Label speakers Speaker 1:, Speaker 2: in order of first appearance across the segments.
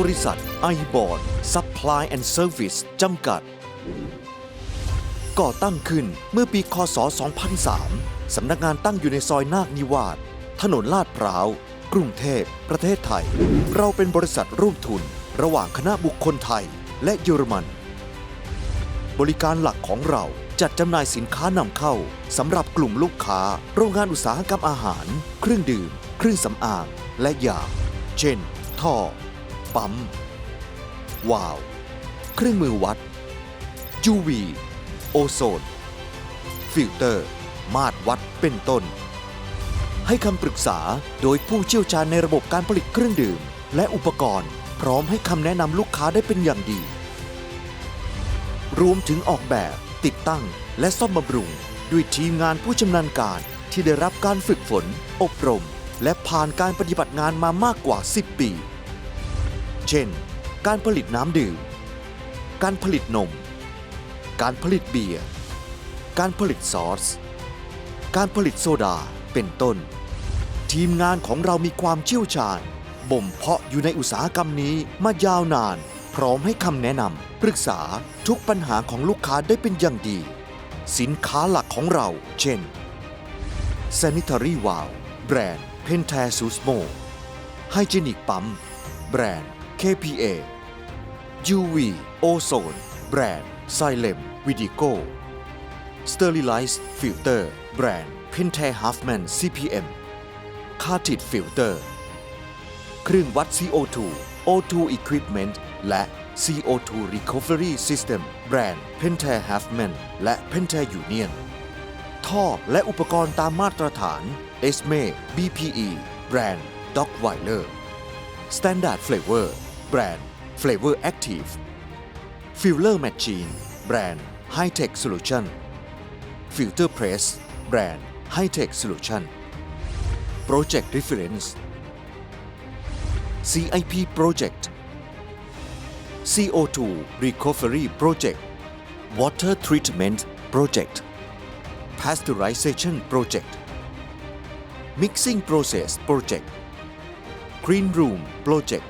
Speaker 1: บริษัทไอบอร์ดซัพพลายแอนด์เซอร์วิสจำกัด ก่อตั้งขึ้นเมื่อปีคศ 2003 สำนักงานตั้งอยู่ในซอยนาคนิวาสถนนลาดพร้าว กรุงเทพ ประเทศไทย เราเป็นบริษัทร่วมทุน ระหว่างคณะบุคคลไทยและเยอรมัน บริการหลักของเราจัดจำหน่ายสินค้านำเข้าสำหรับกลุ่มลูกค้า โรงงานอุตสาหกรรมอาหาร เครื่องดื่ม เครื่องสำอาง และยา เช่น ท่อ ปั๊ม วาว เครื่องมือวัดยูวีโอโซน ฟิลเตอร์ มาตรวัดเป็นต้น ให้คำปรึกษาโดยผู้เชี่ยวชาญในระบบการผลิตเครื่องดื่ม และอุปกรณ์ พร้อมให้คำแนะนำลูกค้าได้เป็นอย่างดี รวมถึงออกแบบ ติดตั้ง และซ่อมบำรุง ด้วยทีมงานผู้ชำนาญการที่ได้รับการฝึกฝน อบรม และผ่านการปฏิบัติงานมามากกว่า 10 ปี เช่น การผลิตน้ำดื่ม การผลิตนม การผลิตเบียร์ การผลิตซอส การผลิตโซดา เป็นต้น ทีมงานของเรามีความเชี่ยวชาญ บ่มเพาะอยู่ในอุตสาหกรรมนี้มายาวนาน พร้อมให้คำแนะนำปรึกษาทุกปัญหาของลูกค้าได้เป็นอย่างดี สินค้าหลักของเรา เช่น Sanitary w o w แบรนด์ Pentasusmo Hygienic Pump แบรนด์ KPA UV Ozone แบรนด์ Xylem Vidigo Sterilized Filter แบรนด์ Pentair Huffman CPM Cartridge Filter เครื่องวัด CO2 O2 Equipment และ CO2 Recovery System แบรนด์ Pentair Huffman และ Pentair Union ท่อและอุปกรณ์ตามมาตรฐาน ESME BPE แบรนด์ Dockweiler Standard Flavor แบรนด์ Flavor Active Filler Machine แบรนด์ High-Tech Solution Filter Press แบรนด์ High-Tech Solution Project Reference CIP Project CO2 Recovery Project Water Treatment Project Pasteurization Project Mixing Process Project Green Room Project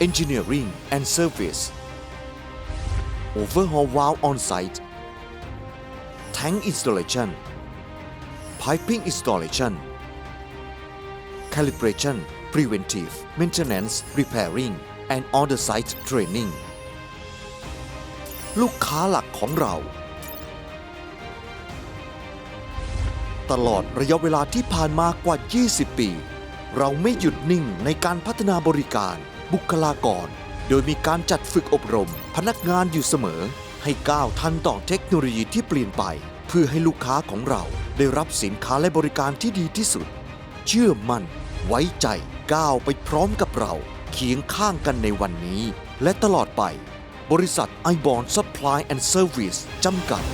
Speaker 1: Engineering and Service Overhaul valve on site Tank installation Piping installation Calibration Preventive Maintenance Repairing and on-the-site training ลูกค้าหลักของเรา ตลอดระยะเวลาที่ผ่านมากว่า 20 ปี เราไม่หยุดนิ่งในการพัฒนาบริการ บุคลากร โดยมีการจัดฝึกอบรม พนักงานอยู่เสมอ ให้ก้าวทันต่อเทคโนโลยีที่เปลี่ยนไป เพื่อให้ลูกค้าของเราได้รับสินค้าและบริการที่ดีที่สุด เชื่อมั่น ไว้ใจก้าวไปพร้อมกับเราเคียงข้างกันในวันนี้ และตลอดไป บริษัทไอบอนซัพพลายแอนด์เซอร์วิสจำกัด